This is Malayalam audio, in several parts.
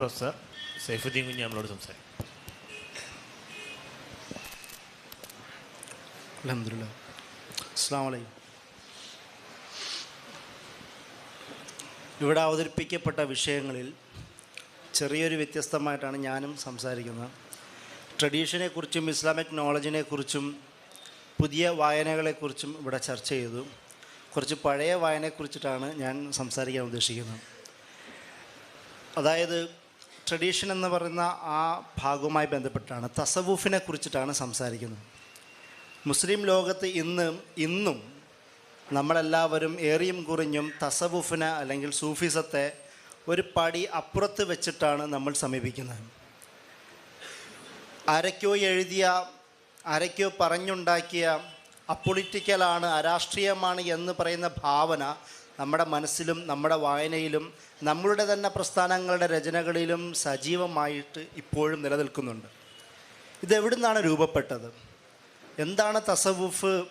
പ്രൊഫസർ സൈഫുദ്ദീൻ കുഞ്ഞ് നമ്മളോട് സംസാരിക്കും. ഇവിടെ അവതരിപ്പിക്കപ്പെട്ട വിഷയങ്ങളിൽ ചെറിയൊരു വ്യത്യസ്തമായിട്ടാണ് ഞാനും സംസാരിക്കുന്നത്. ട്രഡീഷനെക്കുറിച്ചും ഇസ്ലാമിക് നോളജിനെക്കുറിച്ചും പുതിയ വായനകളെക്കുറിച്ചും ഇവിടെ ചർച്ച ചെയ്തു. കുറച്ച് പഴയ വായനയെക്കുറിച്ചിട്ടാണ് ഞാൻ സംസാരിക്കാൻ ഉദ്ദേശിക്കുന്നത്. അതായത് ട്രഡീഷൻ എന്ന് പറയുന്ന ആ ഭാഗവുമായി ബന്ധപ്പെട്ടാണ് തസവൂഫിനെ കുറിച്ചിട്ടാണ് സംസാരിക്കുന്നത്. മുസ്ലിം ലോകത്ത് ഇന്ന് ഇന്നും നമ്മളെല്ലാവരും ഏറിയും കുറിഞ്ഞും തസവുഫിനെ അല്ലെങ്കിൽ സൂഫിസത്തെ ഒരു പടി അപ്പുറത്ത് വെച്ചിട്ടാണ് നമ്മൾ സമീപിക്കുന്നത്. ആരൊക്കെയോ എഴുതിയ ആരൊക്കെയോ പറഞ്ഞുണ്ടാക്കിയ അപ്പൊളിറ്റിക്കലാണ് അരാഷ്ട്രീയമാണ് എന്ന് പറയുന്ന ഭാവന നമ്മുടെ മനസ്സിലും നമ്മുടെ വായനയിലും നമ്മളുടെ തന്നെ പ്രസ്ഥാനങ്ങളുടെ രചനകളിലും സജീവമായിട്ട് ഇപ്പോഴും നിലനിൽക്കുന്നുണ്ട്. ഇതെവിടുന്നാണ് രൂപപ്പെട്ടത്? എന്താണ് തസവുഫ്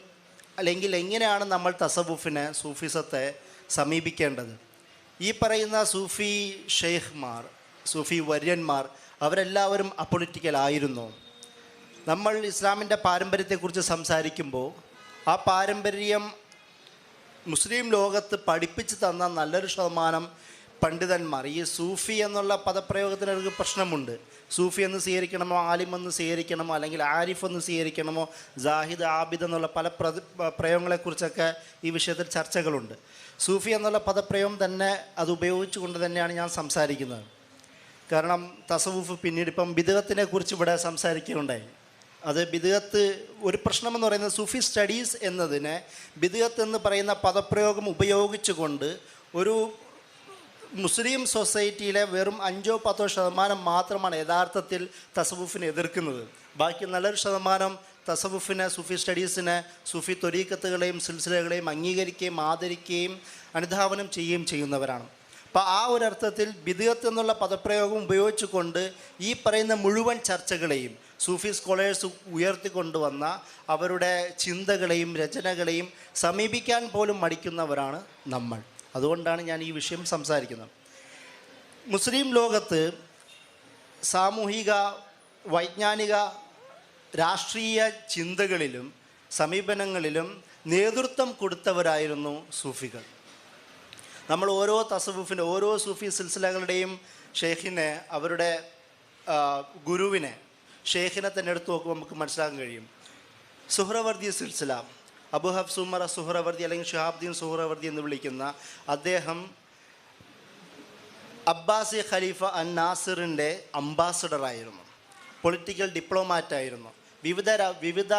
അല്ലെങ്കിൽ എങ്ങനെയാണ് നമ്മൾ തസവുഫിനെ സൂഫിസത്തെ സമീപിക്കേണ്ടത്? ഈ പറയുന്ന സൂഫി ഷെയ്ഖ്മാർ സൂഫി വര്യന്മാർ അവരെല്ലാവരും അപ്പൊളിറ്റിക്കൽ ആയിരുന്നു. നമ്മൾ ഇസ്ലാമിന്റെ പാരമ്പര്യത്തെക്കുറിച്ച് സംസാരിക്കുമ്പോൾ ആ പാരമ്പര്യം മുസ്ലിം ലോകത്ത് പഠിപ്പിച്ചു തന്ന നല്ലൊരു ശതമാനം പണ്ഡിതന്മാർ. ഈ സൂഫി എന്നുള്ള പദപ്രയോഗത്തിന് അവർക്ക് പ്രശ്നമുണ്ട്. സൂഫി എന്ന് സ്വീകരിക്കണമോ ആലിം എന്ന് സ്വീകരിക്കണമോ അല്ലെങ്കിൽ ആരിഫ് എന്ന് സ്വീകരിക്കണമോ ജാഹിദ് ആബിദ് എന്നുള്ള പല പ്രയോഗങ്ങളെക്കുറിച്ചൊക്കെ ഈ വിഷയത്തിൽ ചർച്ചകളുണ്ട്. സൂഫി എന്നുള്ള പദപ്രയോഗം തന്നെ അത് ഉപയോഗിച്ചുകൊണ്ട് തന്നെയാണ് ഞാൻ സംസാരിക്കുന്നത്. കാരണം തസവൂഫ് പിന്നീട് ഇപ്പം ബിദഗത്തിനെ കുറിച്ച് ഇവിടെ സംസാരിക്കുകയുണ്ടായി. അത് ബിദുഗത്ത് ഒരു പ്രശ്നമെന്ന് പറയുന്നത് സുഫി സ്റ്റഡീസ് എന്നതിനെ ബിദുഗത്ത് എന്ന് പറയുന്ന പദപ്രയോഗം ഉപയോഗിച്ചുകൊണ്ട് ഒരു മുസ്ലിം സൊസൈറ്റിയിലെ വെറും അഞ്ചോ പത്തോ ശതമാനം മാത്രമാണ് യഥാർത്ഥത്തിൽ തസവുഫിനെ എതിർക്കുന്നത്. ബാക്കി നല്ലൊരു ശതമാനം തസവുഫിനെ സുഫി സ്റ്റഡീസിനെ സുഫി തൊരീക്കത്തുകളെയും സിൽസിലകളെയും അംഗീകരിക്കുകയും ആദരിക്കുകയും അനുധാവനം ചെയ്യുകയും ചെയ്യുന്നവരാണ്. അപ്പോൾ ആ ഒരർത്ഥത്തിൽ ബിദുഗത്ത് എന്നുള്ള പദപ്രയോഗം ഉപയോഗിച്ചുകൊണ്ട് ഈ പറയുന്ന മുഴുവൻ ചർച്ചകളെയും സൂഫി സ്കോളേഴ്സ് ഉയർത്തിക്കൊണ്ടുവന്ന അവരുടെ ചിന്തകളെയും രചനകളെയും സമീപിക്കാൻ പോലും മടിക്കുന്നവരാണ് നമ്മൾ. അതുകൊണ്ടാണ് ഞാൻ ഈ വിഷയം സംസാരിക്കുന്നത്. മുസ്ലിം ലോകത്ത് സാമൂഹിക വൈജ്ഞാനിക രാഷ്ട്രീയ ചിന്തകളിലും സമീപനങ്ങളിലും നേതൃത്വം കൊടുത്തവരായിരുന്നു സൂഫികൾ. നമ്മൾ ഓരോ തസവുഫിന്റെ ഓരോ സൂഫി സിൽസിലകളുടെയും ഷെയ്ഖിനെ അവരുടെ ഗുരുവിനെ ഷെയ്ഖിനെ തന്നെ എടുത്തു നോക്കുമ്പോൾ നമുക്ക് മനസ്സിലാക്കാൻ കഴിയും. സുഹ്രവർദി സിൽസില. അബുഹബ് സുമറ സുഹ്രവർദ്ദി സുഹ്രവർദി അല്ലെങ്കിൽ ഷുഹാബ്ദീൻ സുഹ്രവർദി എന്ന് വിളിക്കുന്ന അദ്ദേഹം അബ്ബാസി ഖലീഫ അൻ നാസിറിന്റെ അംബാസഡറായിരുന്നു. പൊളിറ്റിക്കൽ ഡിപ്ലോമാറ്റായിരുന്നു. വിവിധ വിവിധ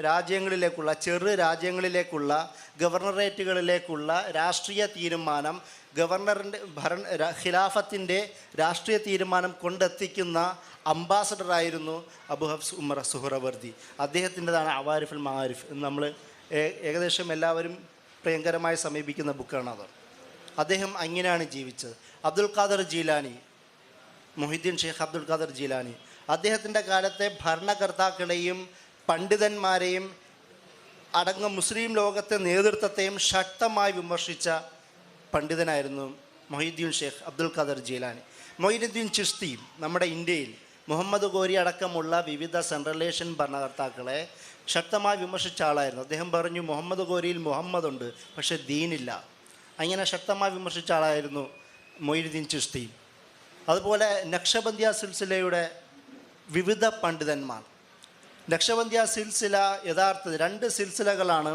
രാജ്യങ്ങളിലേക്കുള്ള ചെറു രാജ്യങ്ങളിലേക്കുള്ള ഗവർണറേറ്റുകളിലേക്കുള്ള രാഷ്ട്രീയ തീരുമാനം ഗവർണറിന്റെ ഭരണ ഖിലാഫത്തിന്റെ രാഷ്ട്രീയ തീരുമാനം കൊണ്ടെത്തിക്കുന്ന അംബാസഡറായിരുന്നു അബു ഹഫ്സ് ഉമർ സുഹറവർദി. അദ്ദേഹത്തിന്റെതാണ് അവാരിഫുൽ മഹാരിഫ് എന്ന് നമ്മൾ ഏകദേശം എല്ലാവരും പ്രിയങ്കരമായി സമീപിക്കുന്ന ബുക്കാണ് അത്. അദ്ദേഹം അങ്ങനെയാണ് ജീവിച്ചത്. അബ്ദുൽ ഖാദർ ജീലാനി മൊഹിദ്ദീൻ ഷെയ്ഖ് അബ്ദുൽ ഖാദർ ജീലാനി. അദ്ദേഹത്തിന്റെ കാലത്തെ ഭരണകർത്താക്കളെയും പണ്ഡിതന്മാരെയും അടങ്ങും മുസ്ലിം ലോകത്തെ നേതൃത്വത്തെയും ശക്തമായി വിമർശിച്ച പണ്ഡിതനായിരുന്നു മൊഹീദ്ദീൻ ഷെയ്ഖ് അബ്ദുൽ ഖാദർ ജീലാനി. മൊഹീദ്ദീൻ ചിസ്തി നമ്മുടെ ഇന്ത്യയിൽ മുഹമ്മദ് ഗോരി അടക്കമുള്ള വിവിധ സെൻട്രലേഷൻ ഭരണകർത്താക്കളെ ശക്തമായി വിമർശിച്ച ആളായിരുന്നു. അദ്ദേഹം പറഞ്ഞു മുഹമ്മദ് ഗോരിയിൽ മുഹമ്മദ് ഉണ്ട് പക്ഷേ ദീനില്ല. അങ്ങനെ ശക്തമായി വിമർശിച്ച ആളായിരുന്നു മൊയ്നുദ്ദീൻ ചിസ്തി അതുപോലെ നക്ഷബന്ധ്യ സിൽസിലയുടെ വിവിധ പണ്ഡിതന്മാർ. നക്ഷബന്ധ്യ സിൽസില യഥാർത്ഥത്തിൽ രണ്ട് സിൽസിലകളാണ്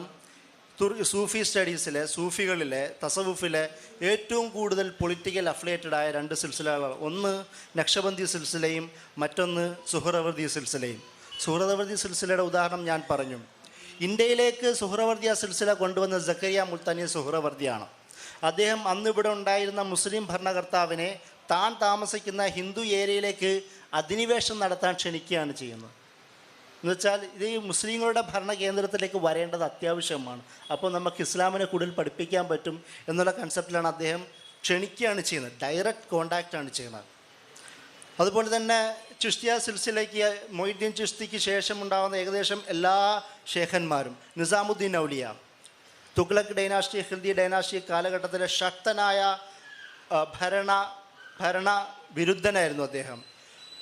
സൂഫി സ്റ്റഡീസിലെ സൂഫികളിലെ തസവുഫിലെ ഏറ്റവും കൂടുതൽ പൊളിറ്റിക്കൽ അഫിലിയേറ്റഡ് ആയ രണ്ട് സിൽസിലകളാണ് ഒന്ന് നക്ഷബന്ദി സിൽസിലയും മറ്റൊന്ന് സുഹറവർദി സിൽസിലയും. സുഹറവർദി സിൽസിലയുടെ ഉദാഹരണം ഞാൻ പറഞ്ഞു. ഇന്ത്യയിലേക്ക് സുഹറവർദിയ സിൽസില കൊണ്ടുവന്ന ജക്കരിയ മുൽത്താനി സുഹറവർദിയാണ് അദ്ദേഹം അന്ന് ഇവിടെ ഉണ്ടായിരുന്ന മുസ്ലിം ഭരണകർത്താവിനെ താൻ താമസിക്കുന്ന ഹിന്ദു ഏരിയയിലേക്ക് അധിനിവേശം നടത്താൻ ക്ഷണിക്കുകയാണ് ചെയ്യുന്നത്. എന്നുവെച്ചാൽ ഇത് ഈ മുസ്ലിങ്ങളുടെ ഭരണ കേന്ദ്രത്തിലേക്ക് വരേണ്ടത് അത്യാവശ്യമാണ്. അപ്പോൾ നമുക്ക് ഇസ്ലാമിനെ കൂടുതൽ പഠിപ്പിക്കാൻ പറ്റും എന്നുള്ള കൺസെപ്റ്റിലാണ് അദ്ദേഹം ക്ഷണിക്കുകയാണ് ചെയ്യുന്നത്. ഡയറക്റ്റ് കോണ്ടാക്റ്റ് ആണ് ചെയ്യുന്നത്. അതുപോലെ തന്നെ ചുസ്തിയ സിൽസിലേക്ക് മൊയ്തീൻ ചുസ്തിക്ക് ശേഷം ഉണ്ടാകുന്ന ഏകദേശം എല്ലാ ഷേഖന്മാരും നിസാമുദ്ദീൻ ഔലിയ തുഗ്ലക് ഡൈനാസ്റ്റി ഹിന്ദി ഡൈനാസ്റ്റി കാലഘട്ടത്തിലെ ശക്തനായ ഭരണ ഭരണ വിരുദ്ധനായിരുന്നു അദ്ദേഹം.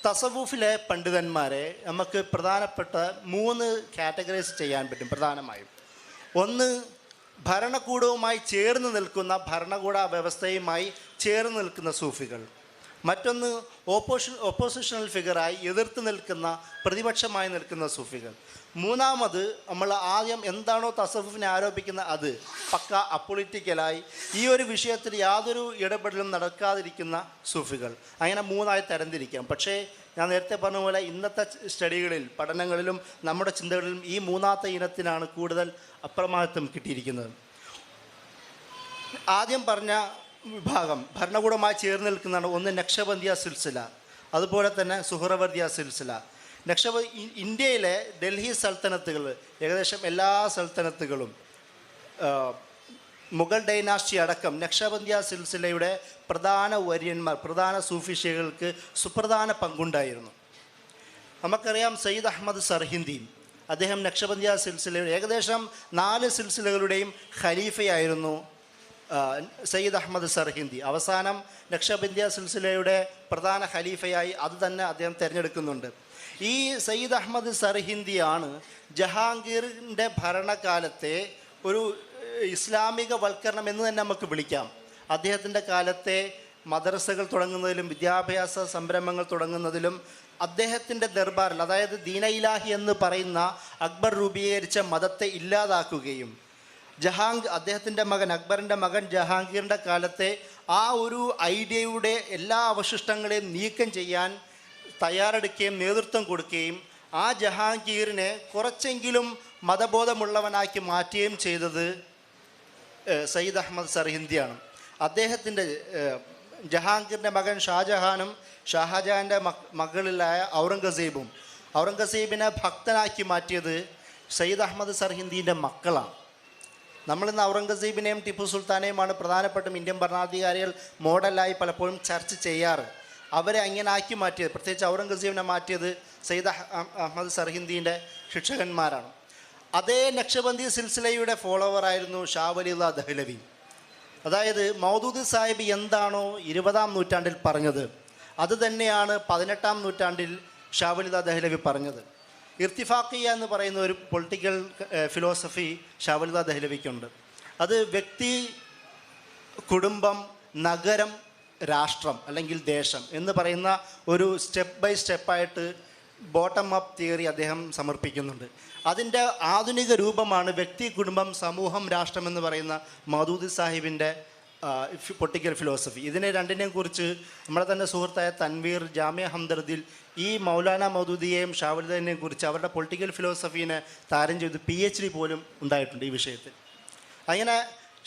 തസവൂഫിലെ പണ്ഡിതന്മാരെ നമുക്ക് പ്രധാനപ്പെട്ട മൂന്ന് കാറ്റഗറൈസ് ചെയ്യാൻ പറ്റും പ്രധാനമായും. ഒന്ന് ഭരണകൂടവുമായി ചേർന്ന് നിൽക്കുന്ന ഭരണകൂട വ്യവസ്ഥയുമായി ചേർന്ന് നിൽക്കുന്ന സൂഫികൾ. മറ്റൊന്ന് ഓപ്പോഷൻ ഓപ്പോസിഷണൽ ഫിഗറായി എതിർത്ത് നിൽക്കുന്ന പ്രതിപക്ഷമായി നിൽക്കുന്ന സൂഫികൾ. മൂന്നാമത് നമ്മൾ ആദ്യം എന്താണോ തസവുഫിനെ ആരോപിക്കുന്ന അത് പക്ക അപ്പൊളിറ്റിക്കലായി ഈ ഒരു വിഷയത്തിൽ യാതൊരു ഇടപെടലും നടക്കാതിരിക്കുന്ന സൂഫികൾ. അങ്ങനെ മൂന്നായി തരംതിരിക്കാം. പക്ഷേ ഞാൻ നേരത്തെ പറഞ്ഞ പോലെ ഇന്നത്തെ സ്റ്റഡികളിൽ പഠനങ്ങളിലും നമ്മുടെ ചിന്തകളിലും ഈ മൂന്നാമത്തെ ഇനത്തിനാണ് കൂടുതൽ അപ്രമാദിത്വം കിട്ടിയിരിക്കുന്നത്. ആദ്യം പറഞ്ഞ വിഭാഗം ഭരണകൂടമായി ചേർന്ന് നിൽക്കുന്നതാണ് ഒന്ന് നക്ഷബന്ദിയ സിൽസില അതുപോലെ തന്നെ സുഹറവർദിയ സിൽസില. നക്ഷബ ഇന്ത്യയിലെ ഡൽഹി സൽത്തനത്തുകൾ ഏകദേശം എല്ലാ സൽത്തനത്തുകളും മുഗൾ ഡൈനാസ്റ്റി അടക്കം നക്ഷബന്ദിയ സിൽസിലയുടെ പ്രധാന വര്യന്മാർ പ്രധാന സൂഫിഷികൾക്ക് സുപ്രധാന പങ്കുണ്ടായിരുന്നു. നമുക്കറിയാം സയ്യിദ് അഹമ്മദ് സർഹിന്ദി അദ്ദേഹം നക്ഷബന്ദിയ സിൽസിലയുടെ ഏകദേശം നാല് സിൽസിലകളുടെയും ഖലീഫയായിരുന്നു. സയ്യിദ് അഹമ്മദ് സർഹിന്ദി അവസാനം നക്ഷബന്ദിയ സിൽസിലയുടെ പ്രധാന ഖലീഫയായി അത് തന്നെ അദ്ദേഹം തിരഞ്ഞെടുക്കുന്നുണ്ട്. ഈ സയ്യിദ് അഹമ്മദ് സർഹിന്ദിയാണ് ജഹാംഗീറിന്റെ ഭരണകാലത്തെ ഒരു ഇസ്ലാമിക വൽക്കരണം എന്ന് തന്നെ നമുക്ക് വിളിക്കാം. അദ്ദേഹത്തിന്റെ കാലത്തെ മദ്രസകൾ തുടങ്ങുന്നതിലും വിദ്യാഭ്യാസ സംരംഭങ്ങൾ തുടങ്ങുന്നതിലും അദ്ദേഹത്തിന്റെ ദർബാറിൽ അതായത് ദീന ഇലാഹി എന്ന് പറയുന്ന അക്ബർ രൂപീകരിച്ച മതത്തെ ഇല്ലാതാക്കുകയും ജഹാംഗ് അദ്ദേഹത്തിന്റെ മകൻ അക്ബറിന്റെ മകൻ ജഹാംഗീറിന്റെ കാലത്തെ ആ ഒരു ഐഡിയയുടെ എല്ലാ അവശിഷ്ടങ്ങളെയും നീക്കം ചെയ്യാൻ തയ്യാറെടുക്കുകയും നേതൃത്വം കൊടുക്കുകയും ആ ജഹാംഗീറിനെ കുറച്ചെങ്കിലും മതബോധമുള്ളവനാക്കി മാറ്റുകയും ചെയ്തത് സയ്യിദ് അഹമ്മദ് സർഹിന്ദിയാണ് അദ്ദേഹത്തിന്റെ ജഹാംഗീറിന്റെ മകൻ ഷാജഹാനും ഷാജഹാന്റെ മകളിലായ ഔറംഗസീബും. ഔറംഗസീബിനെ ഭക്തനാക്കി മാറ്റിയത് സയ്യിദ് അഹമ്മദ് സർഹിന്ദീന്റെ മക്കളാണ്. നമ്മളിന്ന് ഔറംഗസീബിനെയും ടിപ്പു സുൽത്താനെയുമാണ് പ്രധാനപ്പെട്ടും ഇന്ത്യൻ ഭരണാധികാരികൾ മോഡലായി പലപ്പോഴും ചർച്ച ചെയ്യാറ്. അവരെ അങ്ങനെ ആക്കി മാറ്റിയത് പ്രത്യേകിച്ച് ഔറംഗസീബിനെ മാറ്റിയത് സയ്യിദ് അഹമ്മദ് സർഹിന്ദീന്റെ ശിക്ഷകന്മാരാണ്. അതേ നക്ഷബന്ദി സിൽസിലയുടെ ഫോളോവർ ഫോളോവറായിരുന്നു ഷാവലിദ ദഹ്ലവി. അതായത് മൗദൂദി സാഹിബ് എന്താണോ ഇരുപതാം നൂറ്റാണ്ടിൽ പറഞ്ഞത് അത് തന്നെയാണ് പതിനെട്ടാം നൂറ്റാണ്ടിൽ ഷാവലിത ദഹ്ലവി പറഞ്ഞത്. ഇർത്തിഫാക്കിയ എന്ന് പറയുന്ന ഒരു പൊളിറ്റിക്കൽ ഫിലോസഫി ഷാവലിദ ദഹ്ലവിക്കുണ്ട്. അത് വ്യക്തി കുടുംബം നഗരം രാഷ്ട്രം അല്ലെങ്കിൽ ദേശം എന്ന് പറയുന്ന ഒരു സ്റ്റെപ്പ് ബൈ സ്റ്റെപ്പായിട്ട് ബോട്ടം അപ്പ് തിയറി അദ്ദേഹം സമർപ്പിക്കുന്നുണ്ട്. അതിന്റെ ആധുനിക രൂപമാണ് വ്യക്തി കുടുംബം സമൂഹം രാഷ്ട്രം എന്ന് പറയുന്ന മധൂദി സാഹിബിന്റെ പൊളിറ്റിക്കൽ ഫിലോസഫി ഇതിനെ രണ്ടിനെയും കുറിച്ച് നമ്മളെ തന്നെ സുഹൃത്തായ തൻവീർ ജാമ്യ ഹംദർദിൽ ഈ മൗലാന മൗദൂദിയെയും ഷാവലിദിനെയും കുറിച്ച് അവരുടെ പൊളിറ്റിക്കൽ ഫിലോസഫീനെ താരം ചെയ്ത് പി എച്ച് ഡി പോലും ഉണ്ടായിട്ടുണ്ട് ഈ വിഷയത്തിൽ. അങ്ങനെ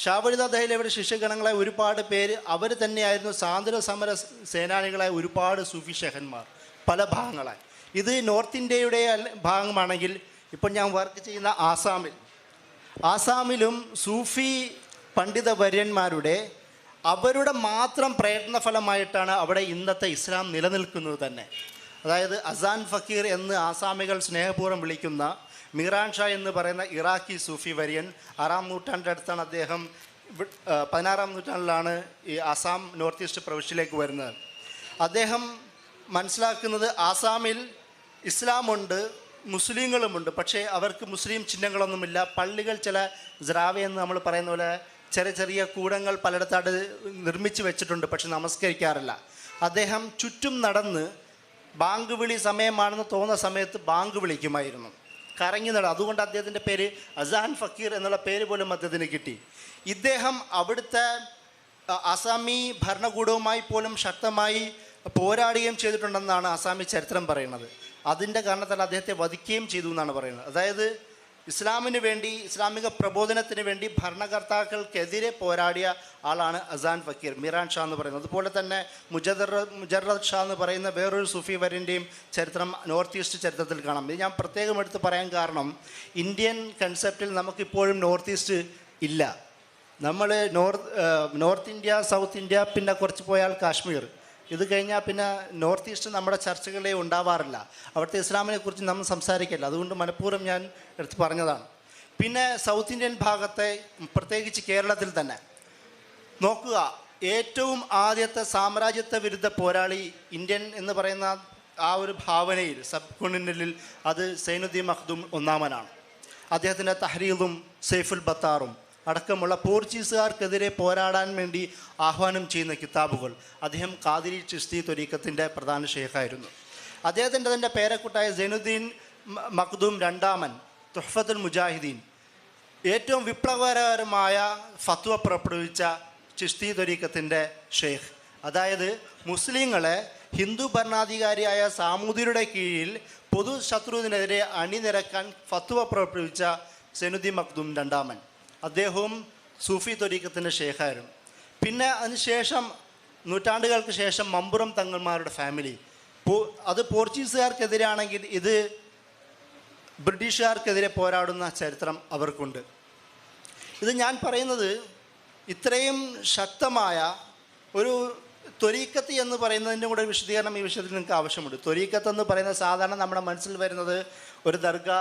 ഷാവലിദ ദഹലയുടെ ശിഷ്യഗണങ്ങളെ ഒരുപാട് പേര് അവർ തന്നെയായിരുന്നു സ്വാതന്ത്ര്യ സമര സേനാനികളായ ഒരുപാട് സൂഫി ഷെഹന്മാർ പല ഭാഗങ്ങളായി. ഇത് നോർത്ത് ഇന്ത്യയുടെ ഭാഗമാണെങ്കിൽ ഇപ്പം ഞാൻ വർക്ക് ചെയ്യുന്ന ആസാമിൽ. ആസാമിലും സൂഫി പണ്ഡിത വര്യന്മാരുടെ അവരുടെ മാത്രം പ്രയത്നഫലമായിട്ടാണ് അവിടെ ഇന്നത്തെ ഇസ്ലാം നിലനിൽക്കുന്നത് തന്നെ. അതായത് അസാൻ ഫക്കീർ എന്ന് ആസാമികൾ സ്നേഹപൂർവം വിളിക്കുന്ന മീറാൻ ഷാ എന്ന് പറയുന്ന ഇറാഖി സൂഫി വര്യൻ ആറാം നൂറ്റാണ്ടിന്റെ അടുത്താണ് അദ്ദേഹം പതിനാറാം നൂറ്റാണ്ടിലാണ് ഈ ആസാം നോർത്ത് ഈസ്റ്റ് പ്രവിശ്യയിലേക്ക് വരുന്നത്. അദ്ദേഹം മനസ്സിലാക്കുന്നത് ആസാമിൽ ഇസ്ലാമുണ്ട് മുസ്ലിങ്ങളുമുണ്ട് പക്ഷേ അവർക്ക് മുസ്ലിം ചിഹ്നങ്ങളൊന്നുമില്ല. പള്ളികൾ ചില ജ്രാവ എന്ന് നമ്മൾ പറയുന്ന പോലെ ചെറിയ ചെറിയ കൂടങ്ങൾ പലയിടത്തായിട്ട് നിർമ്മിച്ച് വെച്ചിട്ടുണ്ട് പക്ഷെ നമസ്കരിക്കാറില്ല. അദ്ദേഹം ചുറ്റും നടന്ന് ബാങ്ക് വിളി സമയമാണെന്ന് തോന്നുന്ന സമയത്ത് ബാങ്ക് വിളിക്കുമായിരുന്നു. കറങ്ങി നട അതുകൊണ്ട് അദ്ദേഹത്തിന്റെ പേര് അസാൻ ഫക്കീർ എന്നുള്ള പേര് പോലും അദ്ദേഹത്തിന് കിട്ടി. ഇദ്ദേഹം അവിടുത്തെ അസാമി ഭരണകൂടവുമായി പോലും ശക്തമായി പോരാടുകയും ചെയ്തിട്ടുണ്ടെന്നാണ് അസാമി ചരിത്രം പറയുന്നത്. അതിന്റെ കാരണത്താൽ അദ്ദേഹത്തെ വധിക്കുകയും ചെയ്തു എന്നാണ് പറയുന്നത്. അതായത് ഇസ്ലാമിന് വേണ്ടി ഇസ്ലാമിക പ്രബോധനത്തിന് വേണ്ടി ഭരണകർത്താക്കൾക്കെതിരെ പോരാടിയ ആളാണ് അസാൻ ഫക്കീർ മിറാൻ ഷാ എന്ന് പറയുന്നത്. അതുപോലെ തന്നെ മുജദർ മുജറദ് ഷാ എന്ന് പറയുന്ന വേറൊരു സുഫി വരന്റെയും ചരിത്രം നോർത്ത് ഈസ്റ്റ് ചരിത്രത്തിൽ കാണാം. ഇത് ഞാൻ പ്രത്യേകം എടുത്ത് പറയാൻ കാരണം ഇന്ത്യൻ കൺസെപ്റ്റിൽ നമുക്കിപ്പോഴും നോർത്ത് ഈസ്റ്റ് ഇല്ല. നമ്മൾ north north India south India പിന്നെ കുറച്ച് പോയാൽ കാശ്മീർ. ഇത് കഴിഞ്ഞാൽ പിന്നെ നോർത്ത് ഈസ്റ്റ് നമ്മുടെ ചർച്ചകളെ ഉണ്ടാവാറില്ല. അവിടുത്തെ ഇസ്ലാമിനെ കുറിച്ച് നമ്മൾ സംസാരിക്കില്ല. അതുകൊണ്ട് മനഃപൂർവം ഞാൻ എടുത്ത് പറഞ്ഞതാണ്. പിന്നെ സൗത്ത് ഇന്ത്യൻ ഭാഗത്തെ പ്രത്യേകിച്ച് കേരളത്തിൽ തന്നെ. നോക്കുക ഏറ്റവും ആദ്യത്തെ സാമ്രാജ്യത്വ വിരുദ്ധ പോരാളി ഇന്ത്യൻ എന്ന് പറയുന്ന ആ ഒരു ഭാവനയിൽ സബ് കോണ്ടിനെന്റിൽ അത് സൈനുദ്ദീൻ മഖ്ദൂം ഒന്നാമനാണ്. അദ്ദേഹത്തിന്റെ തഹരീദും സെയ്ഫുൽ ബത്താറും. അടക്കമുള്ള പോർച്ചുഗീസുകാർക്കെതിരെ പോരാടാൻ വേണ്ടി ആഹ്വാനം ചെയ്യുന്ന കിതാബുകൾ. അദ്ദേഹം കാതിരി ചിസ്തി തൊരീക്കത്തിന്റെ പ്രധാന ഷേഖായിരുന്നു അദ്ദേഹത്തിന്റെ തന്നെ പേരക്കുട്ടായ സൈനുദ്ദീൻ മഖ്ദൂം രണ്ടാമൻ തുഹഫത്തുൽ മുജാഹിദീൻ ഏറ്റവും വിപ്ലവകരമായ ഫത്വ പുറപ്പെടുവിച്ച ചിസ്തി തൊരീക്കത്തിന്റെ ഷെയ്ഖ് അതായത് മുസ്ലിങ്ങളെ ഹിന്ദു ഭരണാധികാരിയായ സാമൂതിരിയുടെ കീഴിൽ പൊതു ശത്രുവിനെതിരെ അണിനിരക്കാൻ ഫത്വ പുറപ്പെടുവിച്ച സെനുദ്ദീൻ മഖ്ദൂം രണ്ടാമൻ. അദ്ദേഹവും സൂഫി തൊരീക്കത്തിന്റെ ഷേഖായിരുന്നു പിന്നെ അതിനുശേഷം നൂറ്റാണ്ടുകൾക്ക് ശേഷം മമ്പുറം തങ്ങന്മാരുടെ ഫാമിലി അത് പോർച്ചുഗീസുകാർക്കെതിരാണെങ്കിൽ ഇത് ബ്രിട്ടീഷുകാർക്കെതിരെ പോരാടുന്ന ചരിത്രം അവർക്കുണ്ട്. ഇത് ഞാൻ പറയുന്നത് ഇത്രയും ശക്തമായ ഒരു ത്വരീക്കത്ത് എന്ന് പറയുന്നതിന്റെ കൂടെ വിശദീകരണം ഈ വിഷയത്തിൽ നിങ്ങൾക്ക് ആവശ്യമുണ്ട്. ത്വരീക്കത്ത് എന്ന് പറയുന്നത് സാധാരണ നമ്മുടെ മനസ്സിൽ വരുന്നത് ഒരു ദർഗ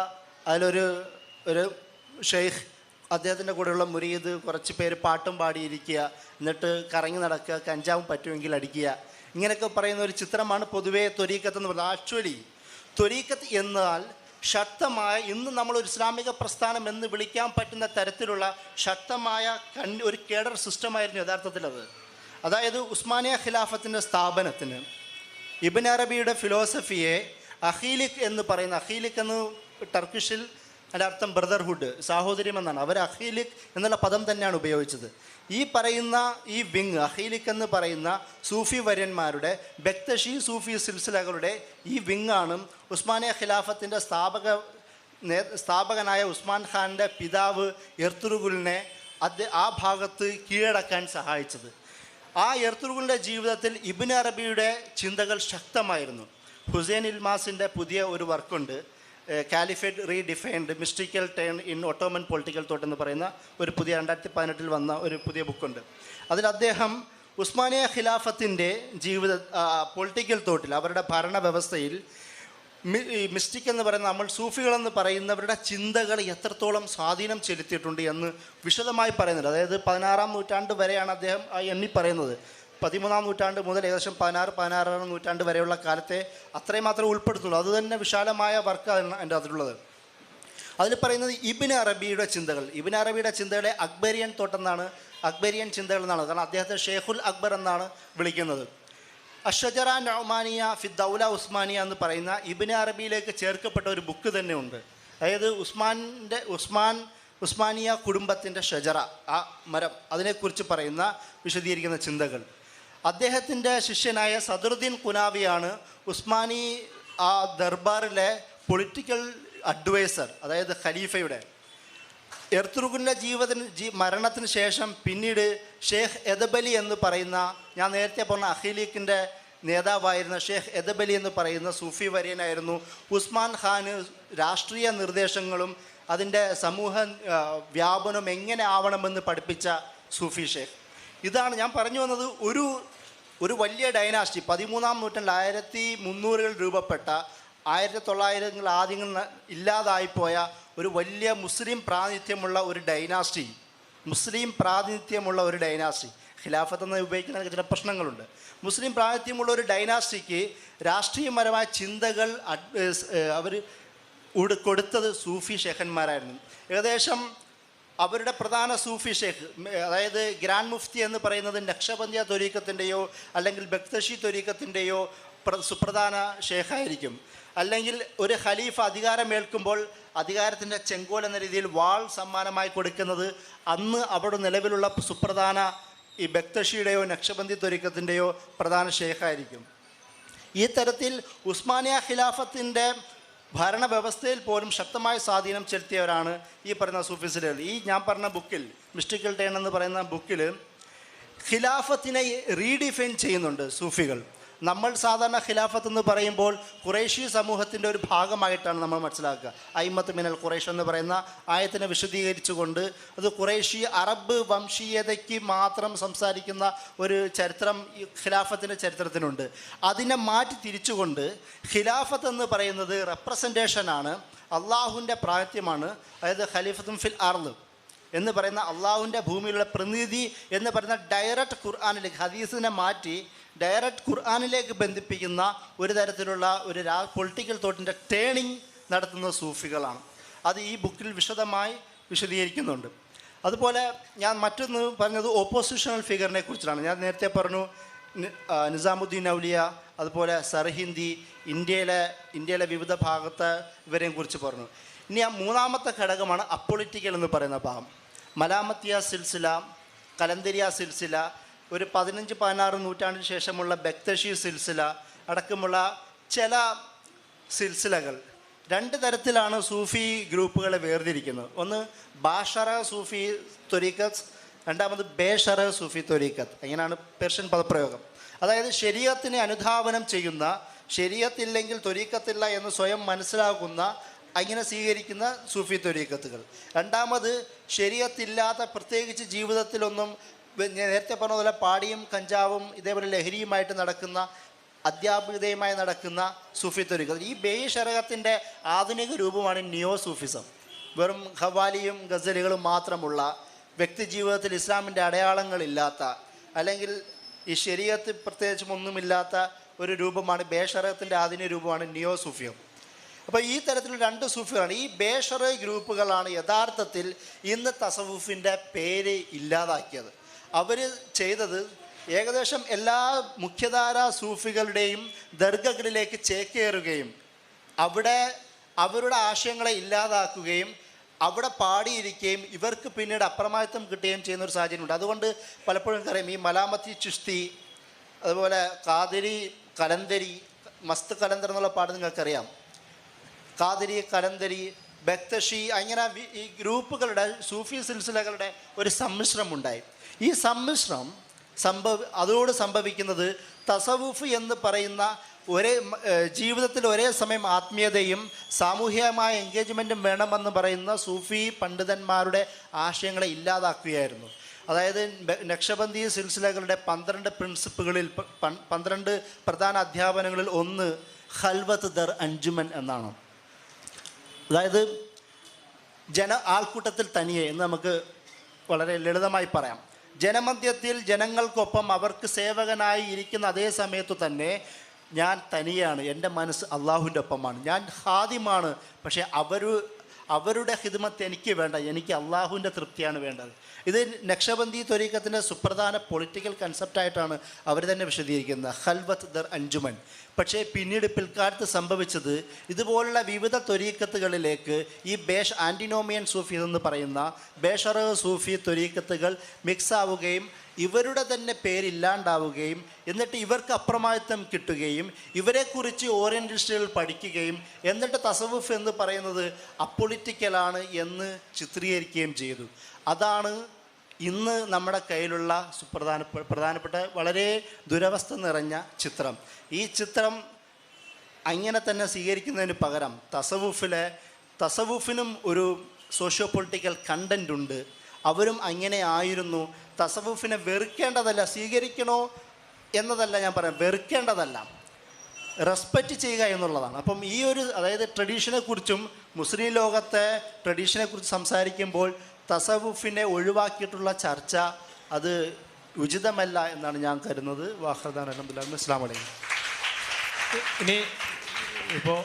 അതിലൊരു ഒരു ഷെയ്ഖ് അദ്ദേഹത്തിന്റെ കൂടെയുള്ള മുരീദ് കുറച്ച് പേര് പാട്ടും പാടിയിരിക്കുക എന്നിട്ട് കറങ്ങി നടക്കുക കഞ്ചാവും പറ്റുമെങ്കിൽ അടിക്കുക. ഇങ്ങനെയൊക്കെ പറയുന്ന ഒരു ചിത്രമാണ് പൊതുവേ ത്വരീക്കത്ത് എന്ന് പറയുന്നത്. ആക്ച്വലി ത്വരീക്കത്ത് എന്നാൽ ശക്തമായ ഇന്ന് നമ്മൾ ഒരു ഇസ്ലാമിക പ്രസ്ഥാനം എന്ന് വിളിക്കാൻ പറ്റുന്ന തരത്തിലുള്ള ശക്തമായ കൺ ഒരു കേഡർ സിസ്റ്റമായിരുന്നു യഥാർത്ഥത്തിലത് അതായത് ഉസ്മാനിയ ഖിലാഫത്തിന്റെ സ്ഥാപനത്തിന് ഇബിൻ അറബിയുടെ ഫിലോസഫിയെ അഹീലിക് എന്ന് പറയുന്ന അഹീലിക് എന്ന് ടർക്കിഷിൽ അതിന്റെ അർത്ഥം ബ്രദർഹുഡ് സാഹോദര്യം എന്നാണ്. അവർ അഹീലിക് എന്നുള്ള പദം തന്നെയാണ് ഉപയോഗിച്ചത്. ഈ പറയുന്ന ഈ വിങ് അഹീലിക് എന്ന് പറയുന്ന സൂഫി വര്യന്മാരുടെ ബക്തഷി സൂഫി സിൽസിലകളുടെ ഈ വിങ്ങാണ് ഉസ്മാനിയ ഖിലാഫത്തിന്റെ സ്ഥാപക സ്ഥാപകനായ ഉസ്മാൻ ഖാന്റെ പിതാവ് എർത്തുറുഗുലിനെ അത് ആ ഭാഗത്ത് കീഴടക്കാൻ സഹായിച്ചത്. ആ എർത്തുറുഗുലിന്റെ ജീവിതത്തിൽ ഇബിൻ അറബിയുടെ ചിന്തകൾ ശക്തമായിരുന്നു. ഹുസൈൻ ഇൽമാസിന്റെ പുതിയ ഒരു വർക്കുണ്ട് caliphate redefined mystical turn in Ottoman political thought എന്ന് പറയുന്ന ഒരു പുതിയ രണ്ടായിരത്തി പതിനെട്ടിൽ വന്ന ഒരു പുതിയ ബുക്കുണ്ട്. അതിൽ അദ്ദേഹം ഉസ്മാനിയ ഖിലാഫത്തിന്റെ ജീവിത പൊളിറ്റിക്കൽ തോട്ടിൽ അവരുടെ ഭരണ വ്യവസ്ഥയിൽ മി- മിസ്റ്റിക് എന്ന് പറയുന്ന നമ്മൾ സൂഫികളെന്ന് പറയുന്നവരുടെ ചിന്തകൾ എത്രത്തോളം സ്വാധീനം ചെലുത്തിയിട്ടുണ്ട് എന്ന് വിശദമായി പറയുന്നുണ്ട്. അതായത് പതിനാറാം നൂറ്റാണ്ട് വരെയാണ് അദ്ദേഹം എണ്ണി പറയുന്നത്. പതിമൂന്നാം നൂറ്റാണ്ട് മുതൽ ഏകദേശം പതിനാറ് പതിനാറാം നൂറ്റാണ്ട് വരെയുള്ള കാലത്തെ അത്രയും മാത്രമേ ഉൾപ്പെടുത്തുള്ളൂ. അത് തന്നെ വിശാലമായ വർക്കാണ് എന്റെ അതിലുള്ളത്. അതിൽ പറയുന്നത് ഇബിൻ അറബിയുടെ ചിന്തകൾ. ഇബിൻ അറബിയുടെ ചിന്തകളെ അക്ബരിയൻ തോട്ടെന്നാണ് അക്ബരിയൻ ചിന്തകൾ എന്നാണ്. കാരണം അദ്ദേഹത്തെ ഷെയ്ഖുൽ അക്ബർ എന്നാണ് വിളിക്കുന്നത്. അഷജറ നൊമാനിയ ഫി ദൗല ഉസ്മാനിയ എന്ന് പറയുന്ന ഇബിൻ അറബിയിലേക്ക് ചേർക്കപ്പെട്ട ഒരു ബുക്ക് തന്നെ ഉണ്ട് അതായത് ഉസ്മാന്റെ ഉസ്മാൻ ഉസ്മാനിയ കുടുംബത്തിന്റെ ഷജറ ആ മരം. അതിനെക്കുറിച്ച് പറയുന്ന വിശദീകരിക്കുന്ന ചിന്തകൾ. അദ്ദേഹത്തിന്റെ ശിഷ്യനായ സദറുദ്ദീൻ കുനാവിയാണ് ഉസ്മാനി ആ ദർബാറിലെ പൊളിറ്റിക്കൽ അഡ്വൈസർ അതായത് ഖലീഫയുടെ. എർത്തുറുഖിന്റെ ജീവിതത്തിന് ജീ മരണത്തിന് ശേഷം പിന്നീട് ഷേഖ് എദബലി എന്ന് പറയുന്ന ഞാൻ നേരത്തെ പറഞ്ഞ അഖിലീഖിന്റെ നേതാവായിരുന്ന ഷേഖ് എദബലി എന്ന് പറയുന്ന സൂഫി വര്യനായിരുന്നു. ഉസ്മാൻ ഖാന് രാഷ്ട്രീയ നിർദ്ദേശങ്ങളും അതിന്റെ സമൂഹ വ്യാപനം എങ്ങനെ ആവണമെന്ന് പഠിപ്പിച്ച സൂഫി ഷേഖ്. ഇതാണ് ഞാൻ പറഞ്ഞു വന്നത് ഒരു ഒരു വലിയ ഡൈനാസ്റ്റി പതിമൂന്നാം നൂറ്റാണ്ടിൽ ആയിരത്തി മുന്നൂറുകൾ രൂപപ്പെട്ട ആയിരത്തി തൊള്ളായിരങ്ങൾ ആദ്യങ്ങൾ ഇല്ലാതായിപ്പോയ ഒരു വലിയ മുസ്ലിം പ്രാതിനിധ്യമുള്ള ഒരു ഡൈനാസ്റ്റി മുസ്ലിം പ്രാതിനിധ്യമുള്ള ഒരു ഡൈനാസ്റ്റി ഖിലാഫത്ത് എന്ന് ഉപയോഗിക്കുന്ന ചില പ്രശ്നങ്ങളുണ്ട്. മുസ്ലിം പ്രാതിനിധ്യമുള്ള ഒരു ഡൈനാസ്റ്റിക്ക് രാഷ്ട്രീയപരമായ ചിന്തകൾ അവർ കൊടുത്തത് സൂഫി ഷെഹന്മാരായിരുന്നു ഏകദേശം അവരുടെ പ്രധാന സൂഫി ഷേഖ് അതായത് ഗ്രാൻഡ് മുഫ്തി എന്ന് പറയുന്നത് നക്ഷബന്ധ്യ ത്വരീക്കത്തിന്റെയോ അല്ലെങ്കിൽ ബക്തഷി ത്വരീക്കത്തിന്റെയോ പ്ര സുപ്രധാന ഷേഖായിരിക്കും. അല്ലെങ്കിൽ ഒരു ഖലീഫ അധികാരമേൽക്കുമ്പോൾ അധികാരത്തിന്റെ ചെങ്കോൽ എന്ന രീതിയിൽ വാൾ സമ്മാനമായി കൊടുക്കുന്നത് അന്ന് അവിടെ നിലവിലുള്ള സുപ്രധാന ഈ ബക്തഷിയുടെയോ നക്ഷബന്ദി ത്വരീക്കത്തിന്റെയോ പ്രധാന ഷേഖായിരിക്കും. ഈ തരത്തിൽ ഉസ്മാനിയ ഖിലാഫത്തിന്റെ ഭരണവ്യവസ്ഥയിൽ പോലും ശക്തമായ സ്വാധീനം ചെലുത്തിയവരാണ് ഈ പറയുന്ന സൂഫിസിലുകൾ ഈ ഞാൻ പറഞ്ഞ ബുക്കിൽ മിസ്റ്റിക്കൽ ടേൺ എന്ന് പറയുന്ന ബുക്കിൽ ഖിലാഫത്തിനെ റീഡിഫൈൻ ചെയ്യുന്നുണ്ട് സൂഫികൾ. നമ്മൾ സാധാരണ ഖിലാഫത്ത് എന്ന് പറയുമ്പോൾ ഖുറേഷി സമൂഹത്തിന്റെ ഒരു ഭാഗമായിട്ടാണ് നമ്മൾ മനസ്സിലാക്കുക. അയിമത്ത് മിനൽ ഖുറേഷ് എന്ന് പറയുന്ന ആയത്തിനെ വിശദീകരിച്ചുകൊണ്ട് അത് ഖുറേഷി അറബ് വംശീയതയ്ക്ക് മാത്രം സംസാരിക്കുന്ന ഒരു ചരിത്രം ഈ ഖിലാഫത്തിന്റെ ചരിത്രത്തിനുണ്ട്. അതിനെ മാറ്റി തിരിച്ചുകൊണ്ട് ഖിലാഫത്ത് എന്ന് പറയുന്നത് റെപ്രസെന്റേഷനാണ് അള്ളാഹുവിന്റെ പ്രാതിഥ്യമാണ് അതായത് ഖലീഫത്തും ഫിൽ അർദ്. എന്ന് പറയുന്ന അള്ളാഹുവിന്റെ ഭൂമിയിലുള്ള പ്രതിനിധി എന്ന് പറയുന്ന ഡയറക്റ്റ് ഖുർആാനിലേക്ക് ഹദീസിനെ മാറ്റി ഡയറക്റ്റ് ഖുർആാനിലേക്ക് ബന്ധിപ്പിക്കുന്ന ഒരു തരത്തിലുള്ള ഒരു രാ പൊളിറ്റിക്കൽ തോട്ടിന്റെ ടേണിംഗ് നടത്തുന്ന സൂഫികളാണ്. അത് ഈ ബുക്കിൽ വിശദമായി വിശദീകരിക്കുന്നുണ്ട്. അതുപോലെ ഞാൻ മറ്റൊന്ന് പറഞ്ഞത് ഓപ്പോസിഷണൽ ഫിഗറിനെ കുറിച്ചാണ് ഞാൻ നേരത്തെ പറഞ്ഞു നിസാമുദ്ദീൻ ഔലിയ അതുപോലെ സർഹിന്ദി ഇന്ത്യയിലെ ഇന്ത്യയിലെ വിവിധ ഭാഗത്തെ ഇവരെയും കുറിച്ച് പറഞ്ഞു. ഇനി ആ മൂന്നാമത്തെ ഘടകമാണ് അപ്പൊളിറ്റിക്കൽ എന്ന് പറയുന്ന ഭാഗം. മലാമത്തിയ സിൽസില കലന്തരിയ സിൽസില ഒരു പതിനഞ്ച് പതിനാറ് നൂറ്റാണ്ടിന് ശേഷമുള്ള ബക്തഷി സിൽസില അടക്കമുള്ള ചില സിൽസിലകൾ. രണ്ട് തരത്തിലാണ് സൂഫി ഗ്രൂപ്പുകളെ വേർതിരിക്കുന്നത്. ഒന്ന് ബാഷറ സൂഫി ത്വരീക്കത്ത് രണ്ടാമത് ബേഷറ സൂഫി ത്വരീക്കത്ത് അങ്ങനെയാണ് പെർഷ്യൻ പദപ്രയോഗം. അതായത് ശരീരത്തിനെ അനുധാവനം ചെയ്യുന്ന ശരീരത്തില്ലെങ്കിൽ തൊരീക്കത്തില്ല എന്ന് സ്വയം മനസ്സിലാക്കുന്ന അങ്ങനെ സ്വീകരിക്കുന്ന സൂഫി തൊരീക്കത്തുകൾ രണ്ടാമത് ശരീരത്തില്ലാത്ത പ്രത്യേകിച്ച് ജീവിതത്തിലൊന്നും നേരത്തെ പറഞ്ഞതുപോലെ പോലെ പാടിയും കഞ്ചാവും ഇതേപോലെ ലഹരിയുമായിട്ട് നടക്കുന്ന അധ്യാപകതയുമായി നടക്കുന്ന സൂഫി ത്വരികൾ ഈ ബേഷറകത്തിന്റെ ആധുനിക രൂപമാണ് നിയോ സൂഫിസം വെറും ഖവാലിയും ഗസലുകളും മാത്രമുള്ള വ്യക്തി ജീവിതത്തിൽ ഇസ്ലാമിന്റെ അടയാളങ്ങളില്ലാത്ത അല്ലെങ്കിൽ ഈ ശരീരത്തിൽ പ്രത്യേകിച്ചും ഒന്നുമില്ലാത്ത ഒരു രൂപമാണ് ബേഷറകത്തിന്റെ ആധുനിക രൂപമാണ് നിയോ സൂഫിയം അപ്പോൾ ഈ തരത്തിൽ രണ്ട് സൂഫികളാണ്. ഈ ബേഷറ ഗ്രൂപ്പുകളാണ് യഥാർത്ഥത്തിൽ ഇന്ന് തസവുഫിന്റെ പേര് ഇല്ലാതാക്കിയത്. അവർ ചെയ്തത് ഏകദേശം എല്ലാ മുഖ്യധാര സൂഫികളുടെയും ദർഗകളിലേക്ക് ചേക്കേറുകയും അവിടെ അവരുടെ ആശയങ്ങളെ ഇല്ലാതാക്കുകയും അവിടെ പാടിയിരിക്കുകയും ഇവർക്ക് പിന്നീട് അപ്രമാദിത്വം കിട്ടുകയും ചെയ്യുന്ന ഒരു സാഹചര്യമുണ്ട്. അതുകൊണ്ട് പലപ്പോഴും അറിയാം ഈ മലാമത്തി ചുസ്തി അതുപോലെ കാതിരി കലന്തരി മസ്ത് കലന്തർ എന്നുള്ള പാട്ട് നിങ്ങൾക്കറിയാം. കാതിരി കലന്തരി ബക്തഷി അങ്ങനെ ഈ ഗ്രൂപ്പുകളുടെ സൂഫി സിൽസിലകളുടെ ഒരു സമ്മിശ്രം ഉണ്ടായി. ഈ സമ്മിശ്രം സംഭവ അതോട് സംഭവിക്കുന്നത് തസവുഫ് എന്ന് പറയുന്ന ഒരേ ജീവിതത്തിൽ ഒരേ സമയം ആത്മീയതയും സാമൂഹികമായ എൻഗേജ്മെന്റും വേണമെന്ന് പറയുന്ന സൂഫി പണ്ഡിതന്മാരുടെ ആശയങ്ങളെ ഇല്ലാതാക്കുകയായിരുന്നു. അതായത് നക്ഷബന്ധി സിൽസിലകളുടെ പന്ത്രണ്ട് പ്രിൻസിപ്പുകളിൽ പന്ത്രണ്ട് പ്രധാന അധ്യാപനങ്ങളിൽ ഒന്ന് ഹൽവത്ത് ദർ അഞ്ജുമൻ എന്നാണ്. അതായത് ജന ആൾക്കൂട്ടത്തിൽ തനിയെ എന്ന് നമുക്ക് വളരെ ലളിതമായി പറയാം. ജനമധ്യത്തിൽ ജനങ്ങൾക്കൊപ്പം അവർക്ക് സേവകനായി ഇരിക്കുന്ന അതേ സമയത്ത് തന്നെ ഞാൻ തനിയാണ് എന്റെ മനസ്സ് അള്ളാഹുവിന്റെ ഒപ്പമാണ്. ഞാൻ ഹാദിമാണ് പക്ഷേ അവർ അവരുടെ ഹിദ്മത്ത് എനിക്ക് വേണ്ട എനിക്ക് അള്ളാഹുവിന്റെ തൃപ്തിയാണ് വേണ്ടത്. ഇത് നക്ഷബന്ദി ത്വരീക്കത്തിന്റെ സുപ്രധാന പൊളിറ്റിക്കൽ കൺസെപ്റ്റായിട്ടാണ് അവർ തന്നെ വിശദീകരിക്കുന്നത്. ഹൽവത്ത് ദർ അഞ്ജുമൻ. പക്ഷേ പിന്നീട് പിൽക്കാലത്ത് സംഭവിച്ചത് ഇതുപോലുള്ള വിവിധ ത്വരീക്കത്തുകളിലേക്ക് ഈ ബേഷ് ആന്റിനോമിയൻ സൂഫി എന്ന് പറയുന്ന ബേഷറ സൂഫി ത്വരീക്കത്തുകൾ മിക്സ് ആവുകയും ഇവരുടെ തന്നെ പേരില്ലാണ്ടാവുകയും എന്നിട്ട് ഇവർക്ക് അപ്രമാദിത്വം കിട്ടുകയും ഇവരെക്കുറിച്ച് ഓറിയന്റലിസ്റ്റുകൾ പഠിക്കുകയും എന്നിട്ട് തസവുഫ് എന്ന് പറയുന്നത് അപ്പൊളിറ്റിക്കലാണ് എന്ന് ചിത്രീകരിക്കുകയും ചെയ്തു. അതാണ് ഇന്ന് നമ്മുടെ കയ്യിലുള്ള സുപ്രധാന പ്രധാനപ്പെട്ട വളരെ ദുരവസ്ഥ നിറഞ്ഞ ചിത്രം. ഈ ചിത്രം അങ്ങനെ തന്നെ സ്വീകരിക്കുന്നതിന് പകരം തസവുഫിലെ തസവുഫിനും ഒരു സോഷ്യോ പൊളിറ്റിക്കൽ കണ്ടന്റ് ഉണ്ട്. അവരും അങ്ങനെ ആയിരുന്നു തസവുഫിനെ വെറുക്കേണ്ടതല്ല സ്വീകരിക്കണോ എന്നതല്ല ഞാൻ പറയാം വെറുക്കേണ്ടതല്ല. റെസ്പെക്റ്റ് ചെയ്യുക എന്നുള്ളതാണ്. അപ്പം ഈ ഒരു അതായത് ട്രഡീഷനെ കുറിച്ചും മുസ്ലിം ലോകത്തെ ട്രഡീഷനെ കുറിച്ച് സംസാരിക്കുമ്പോൾ തസവുഫിനെ ഒഴിവാക്കിയിട്ടുള്ള ചർച്ച അത് ഉചിതമല്ല എന്നാണ് ഞാൻ കരുതുന്നത്. വാഹർദാൻ അലഹമുല്ലാ അസ്ലാം വലൈക്കും ഇനി ഇപ്പോൾ